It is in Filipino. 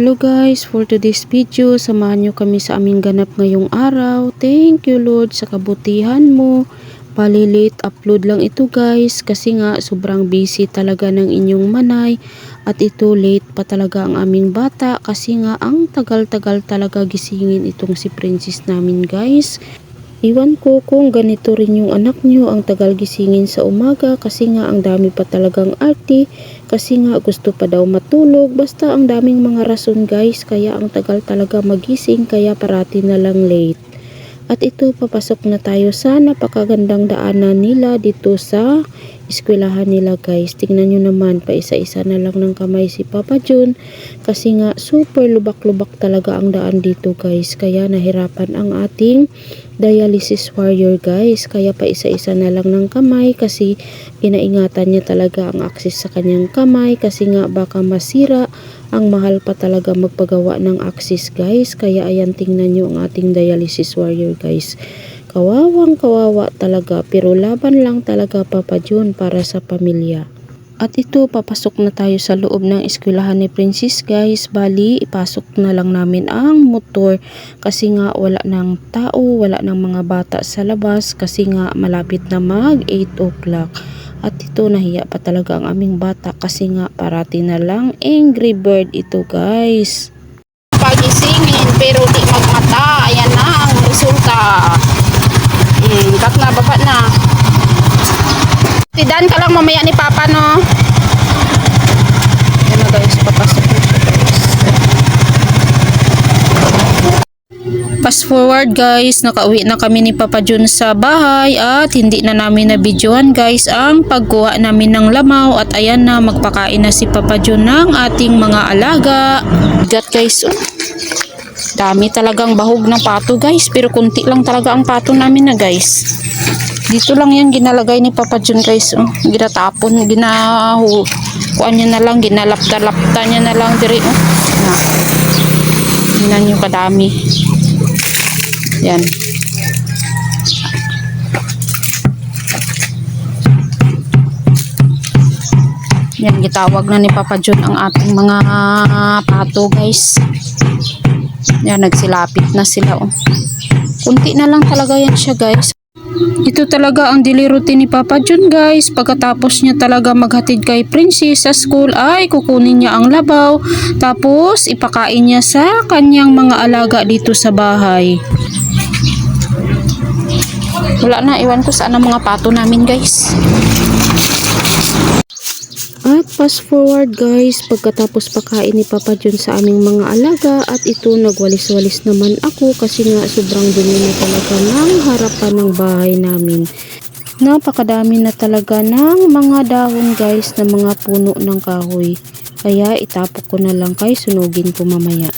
Hello guys, for today's video, samahan nyo kami sa aming ganap ngayong araw. Thank you Lord sa kabutihan mo. Palilit upload lang ito guys kasi nga sobrang busy talaga ng inyong manay at ito late pa talaga ang aming bata kasi nga ang tagal-tagal talaga gisingin itong si princess namin guys. Iwan ko kung ganito rin yung anak nyo ang tagal gisingin sa umaga kasi nga ang dami pa talagang arty kasi nga gusto pa daw matulog basta ang daming mga rason guys kaya ang tagal talaga magising kaya parati na lang late. At ito papasok na tayo sa napakagandang daanan nila dito sa eskwelahan nila guys. Tingnan nyo naman pa isa-isa na lang ng kamay si Papa Jun kasi nga super lubak-lubak talaga ang daan dito guys. Kaya nahirapan ang ating dialysis warrior guys. Kaya pa isa-isa na lang ng kamay kasi inaingatan niya talaga ang access sa kanyang kamay kasi nga baka masira ang mahal pa talaga magpagawa ng access guys. Kaya ayan tingnan nyo ang ating dialysis warrior guys. Kawawang kawawa talaga pero laban lang talaga Papa Jun para sa pamilya. At ito, papasok na tayo sa loob ng eskwelahan ni Princess guys. Bali, ipasok na lang namin ang motor kasi nga wala ng tao, wala ng mga bata sa labas kasi nga malapit na mag 8 o'clock. At ito, nahiya pa talaga ang aming bata kasi nga parati na lang angry bird ito guys. pagisingin pero di magmata. Ayan na ang resulta. Hmm, kat na, baba na. Tidan ka lang mamaya ni Papa, no? Ayan na guys, papasok na. Fast forward guys, nakauwi na kami ni Papa Jun sa bahay at hindi na namin na videoan guys ang pagkuha namin ng lamaw at ayan na magpakain na si Papa Jun ng ating mga alaga. Gat guys, oh. Dami talagang bahog ng pato guys, pero kunti lang talaga ang pato namin na guys. Dito lang yan ginalagay ni Papa Jun guys, oh. Ginatapon, ginahu, kuan niya na lang, ginalapta-lapta niya na lang diri, oh. Na. Tingnan niyo kadami. Yan. Yan, gitawag na ni Papa John ang ating mga pato guys. Yan, nagsilapit na sila oh. Kunti na lang talaga yan siya guys. Ito talaga ang daily routine ni Papa John guys. Pagkatapos niya talaga maghatid kay Princess sa school ay kukunin niya ang labaw. Tapos ipakain niya sa kanyang mga alaga dito sa bahay. Wala na, iwan ko saan ang mga pato namin guys. At fast forward guys, pagkatapos pakain ni Papa Jun sa aming mga alaga at ito nagwalis-walis naman ako kasi nga sobrang dumi na talaga ng harapan ng bahay namin. Napakadami na talaga ng mga dahon guys na mga puno ng kahoy. Kaya itapok ko na lang kay sunugin ko mamaya.